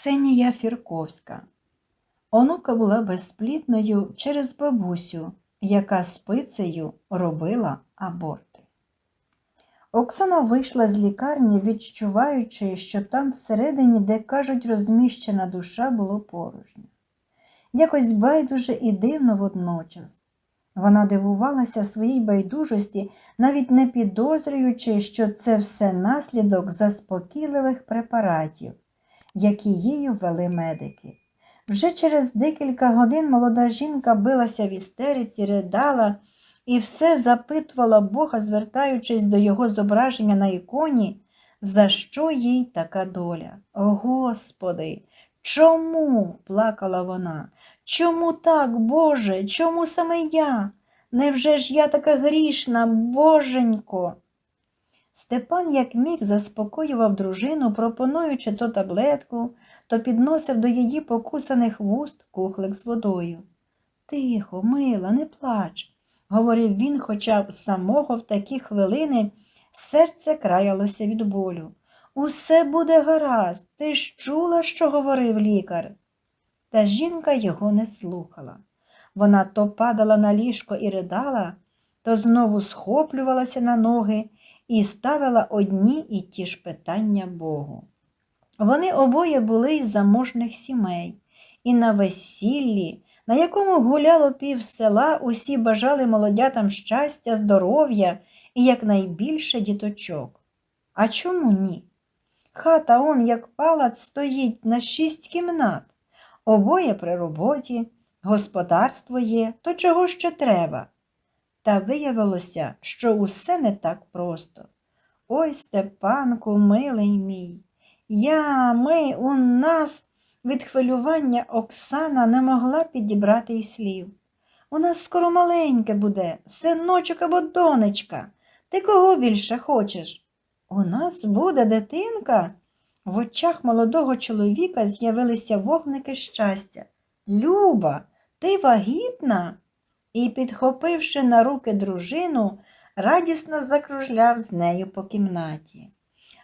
Ксенія Фірковська. Онука була безплідною через бабусю, яка спицею робила аборти. Оксана вийшла з лікарні, відчуваючи, що там всередині, де кажуть, розміщена душа, було порожньо. Якось байдуже і дивно водночас. Вона дивувалася своїй байдужості, навіть не підозрюючи, що це все наслідок заспокійливих препаратів, які їй ввели медики. Вже через декілька годин молода жінка билася в істериці, ридала і все запитувала Бога, звертаючись до його зображення на іконі, за що їй така доля. Господи, чому? плакала вона. Чому так, Боже? Чому саме я? Невже ж я така грішна, боженько? Степан, як міг, заспокоював дружину, пропонуючи то таблетку, то підносив до її покусаних вуст кухлик з водою. Тихо, мила, не плач, говорив він, хоча б самого в такі хвилини серце краялося від болю. Усе буде гаразд, ти ж чула, що говорив лікар. Та жінка його не слухала. Вона то падала на ліжко і ридала, то знову схоплювалася на ноги і ставила одні і ті ж питання Богу. Вони обоє були із заможних сімей, і на весіллі, на якому гуляло пів села, усі бажали молодятам щастя, здоров'я і якнайбільше діточок. А чому ні? Хата он, як палац, стоїть на шість кімнат, обоє при роботі, господарство є, то чого ще треба? Та виявилося, що усе не так просто. Ой, Степанку, милий мій, я, ми, у нас від хвилювання Оксана не могла підібрати й слів. У нас скоро маленьке буде, синочок або донечка. Ти кого більше хочеш? У нас буде дитинка. В очах молодого чоловіка з'явилися вогники щастя. Люба, ти вагітна? І, підхопивши на руки дружину, радісно закружляв з нею по кімнаті.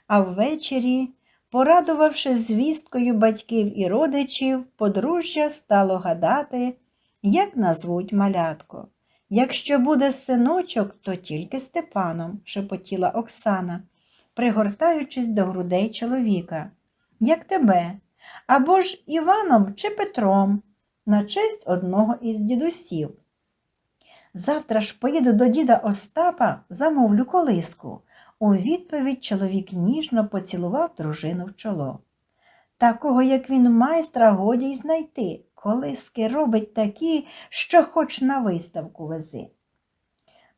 А ввечері, порадувавши звісткою батьків і родичів, подружжя стало гадати, як назвуть малятко. Якщо буде синочок, то тільки Степаном, шепотіла Оксана, пригортаючись до грудей чоловіка. Як тебе? Або ж Іваном чи Петром, на честь одного із дідусів. Завтра ж поїду до діда Остапа, замовлю колиску. У відповідь чоловік ніжно поцілував дружину в чоло. Такого, як він майстра, годі й знайти. Колиски робить такі, що хоч на виставку вези.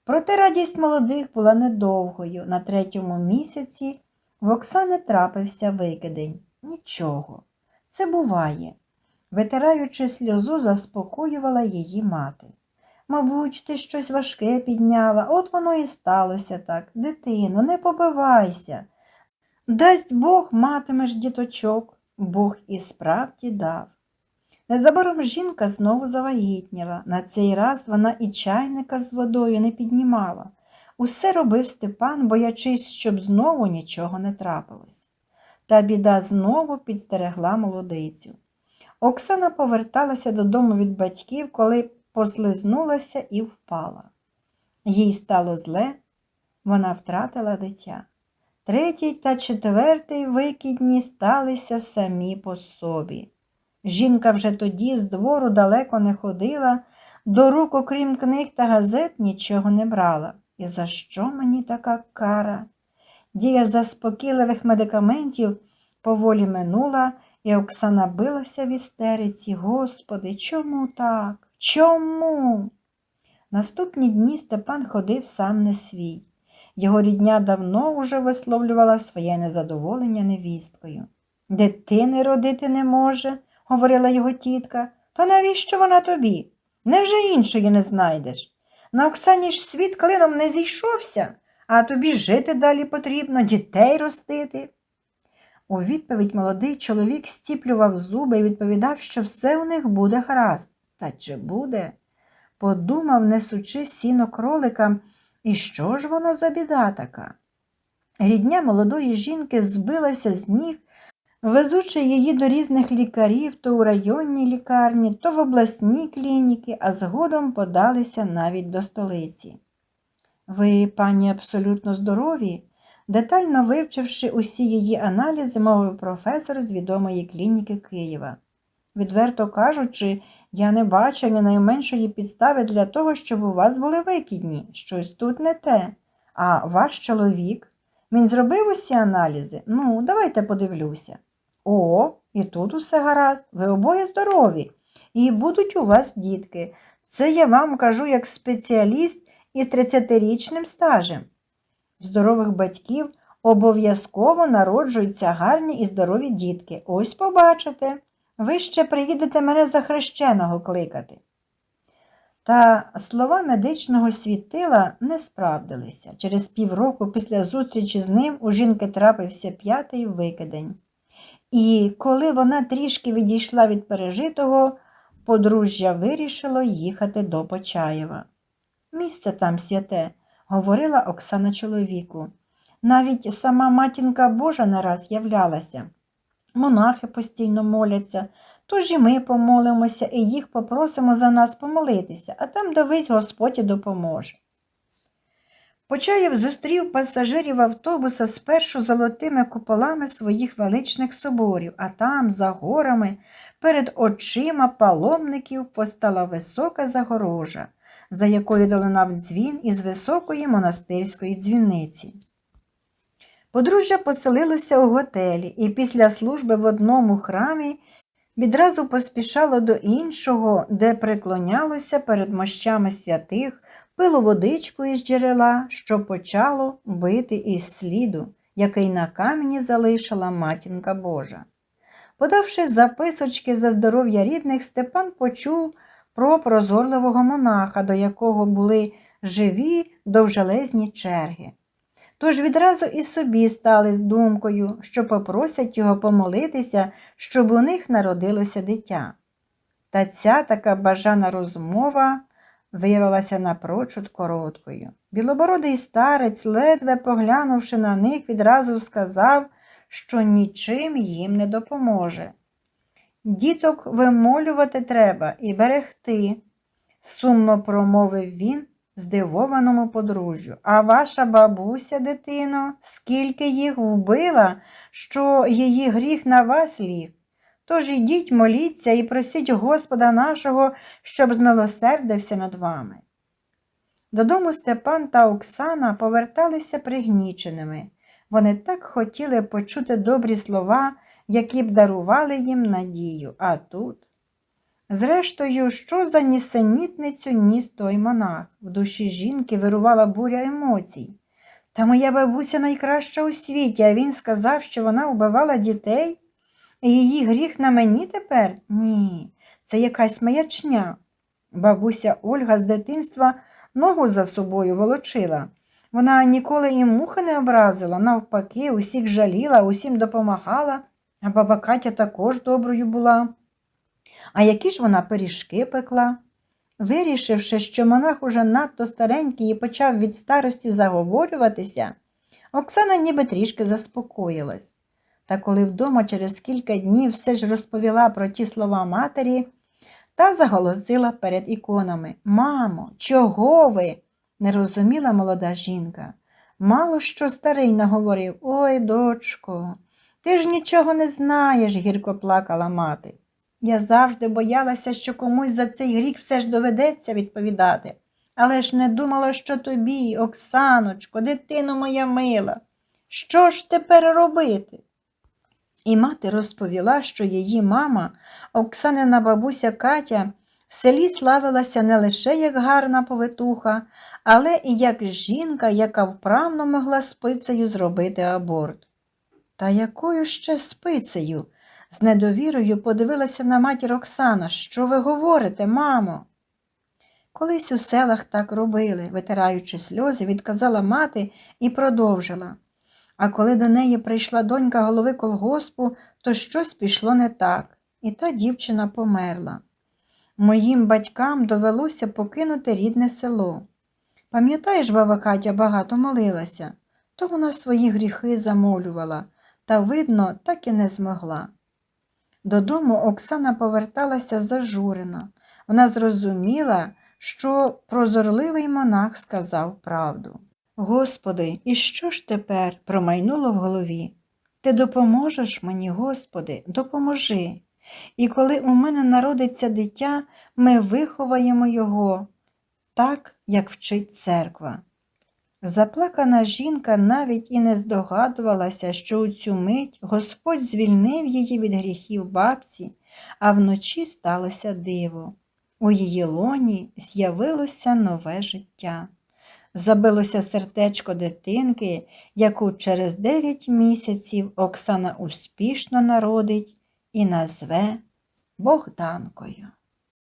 Проте радість молодих була недовгою. На третьому місяці в Оксани трапився викидень. Нічого. Це буває. Витираючи сльозу, заспокоювала її мати. Мабуть, ти щось важке підняла, от воно і сталося так. Дитино, не побивайся. Дасть Бог матимеш діточок, Бог і справді дав. Незабаром жінка знову завагітніла. На цей раз вона і чайника з водою не піднімала. Усе робив Степан, боячись, щоб знову нічого не трапилось. Та біда знову підстерегла молодицю. Оксана поверталася додому від батьків, коли послизнулася і впала. Їй стало зле, вона втратила дитя. Третій та четвертий викидні сталися самі по собі. Жінка вже тоді з двору далеко не ходила, до рук, окрім книг та газет, нічого не брала. І за що мені така кара? Дія заспокійливих медикаментів поволі минула, і Оксана билася в істериці. Господи, чому так? Чому? Наступні дні Степан ходив сам не свій. Його рідня давно уже висловлювала своє незадоволення невісткою. Дитини родити не може, говорила його тітка, то навіщо вона тобі? Невже іншої не знайдеш? На Оксані ж світ клином не зійшовся, а тобі жити далі потрібно, дітей ростити. У відповідь молодий чоловік стіплював зуби і відповідав, що все у них буде гаразд. Та чи буде? Подумав, несучи сіно кролика, і що ж воно за біда така? Рідня молодої жінки збилася з ніг, везучи її до різних лікарів то у районній лікарні, то в обласній клініки, а згодом подалися навіть до столиці. Ви, пані, абсолютно здорові? Детально вивчивши усі її аналізи, мовив професор з відомої клініки Києва. Відверто кажучи, я не бачу ні найменшої підстави для того, щоб у вас були викидні. Щось тут не те. А ваш чоловік? Він зробив усі аналізи? Ну, давайте подивлюся. О, і тут усе гаразд, ви обоє здорові, і будуть у вас дітки. Це я вам кажу як спеціаліст із 30-річним стажем. Здорових батьків обов'язково народжуються гарні і здорові дітки. Ось побачите. Ви ще приїдете мене за хрещеного кликати. Та слова медичного світила не справдилися. Через півроку після зустрічі з ним у жінки трапився п'ятий викидень. І коли вона трішки відійшла від пережитого, подружжя вирішило їхати до Почаєва. Місце там святе, говорила Оксана чоловіку. Навіть сама матінка Божа не раз являлася. Монахи постійно моляться, тож і ми помолимося і їх попросимо за нас помолитися, а там довись Господь і допоможе. Почаєв зустрів пасажирів автобуса спершу золотими куполами своїх величних соборів, а там, за горами, перед очима паломників постала висока загорожа, за якою долинав дзвін із високої монастирської дзвіниці. Подружжя поселилося у готелі і після служби в одному храмі відразу поспішало до іншого, де приклонялося перед мощами святих, пило водичку із джерела, що почало бити із сліду, який на камені залишила матінка Божа. Подавши записочки за здоров'я рідних, Степан почув про прозорливого монаха, до якого були живі довжелезні черги. Тож відразу і собі стали з думкою, що попросять його помолитися, щоб у них народилося дитя. Та ця така бажана розмова виявилася напрочуд короткою. Білобородий старець, ледве поглянувши на них, відразу сказав, що нічим їм не допоможе. Діток вимолювати треба і берегти, сумно промовив він здивованому подружжю. А ваша бабуся, дитино, скільки їх вбила, що її гріх на вас ліг. Тож ідіть, моліться і просіть Господа нашого, щоб змилосердився над вами. Додому Степан та Оксана поверталися пригніченими. Вони так хотіли почути добрі слова, які б дарували їм надію, а тут. Зрештою, що за нісенітницю ніс той монах? В душі жінки вирувала буря емоцій. Та моя бабуся найкраща у світі, а він сказав, що вона вбивала дітей. Її гріх на мені тепер? Ні, це якась маячня. Бабуся Ольга з дитинства ногу за собою волочила. Вона ніколи і мухи не образила, навпаки, усіх жаліла, усім допомагала, а баба Катя також доброю була. А які ж вона пиріжки пекла? Вирішивши, що монах уже надто старенький і почав від старості заговорюватися, Оксана ніби трішки заспокоїлась. Та коли вдома через кілька днів все ж розповіла про ті слова матері, та заголосила перед іконами Мамо, чого ви? не розуміла молода жінка. Мало що старий наговорив Ой, дочко, ти ж нічого не знаєш, гірко плакала мати. Я завжди боялася, що комусь за цей гріх все ж доведеться відповідати, але ж не думала, що тобі, Оксаночко, дитино моя мила, що ж тепер робити? І мати розповіла, що її мама, Оксанина бабуся Катя, в селі славилася не лише як гарна повитуха, але і як жінка, яка вправно могла спицею зробити аборт. Та якою ще спицею? З недовірою подивилася на матір Оксана. Що ви говорите, мамо? Колись у селах так робили, витираючи сльози, відказала мати і продовжила. А коли до неї прийшла донька голови колгоспу, то щось пішло не так, і та дівчина померла. Моїм батькам довелося покинути рідне село. Пам'ятаєш, баба Катя багато молилася, то вона свої гріхи замолювала, та, видно, так і не змогла. Додому Оксана поверталася зажурена. Вона зрозуміла, що прозорливий монах сказав правду. Господи, і що ж тепер промайнуло в голові? Ти допоможеш мені, Господи, допоможи. І коли у мене народиться дитя, ми виховаємо його так, як вчить церква. Заплакана жінка навіть і не здогадувалася, що у цю мить Господь звільнив її від гріхів бабці, а вночі сталося диво. У її лоні з'явилося нове життя. Забилося сердечко дитинки, яку через дев'ять місяців Оксана успішно народить і назве Богданкою.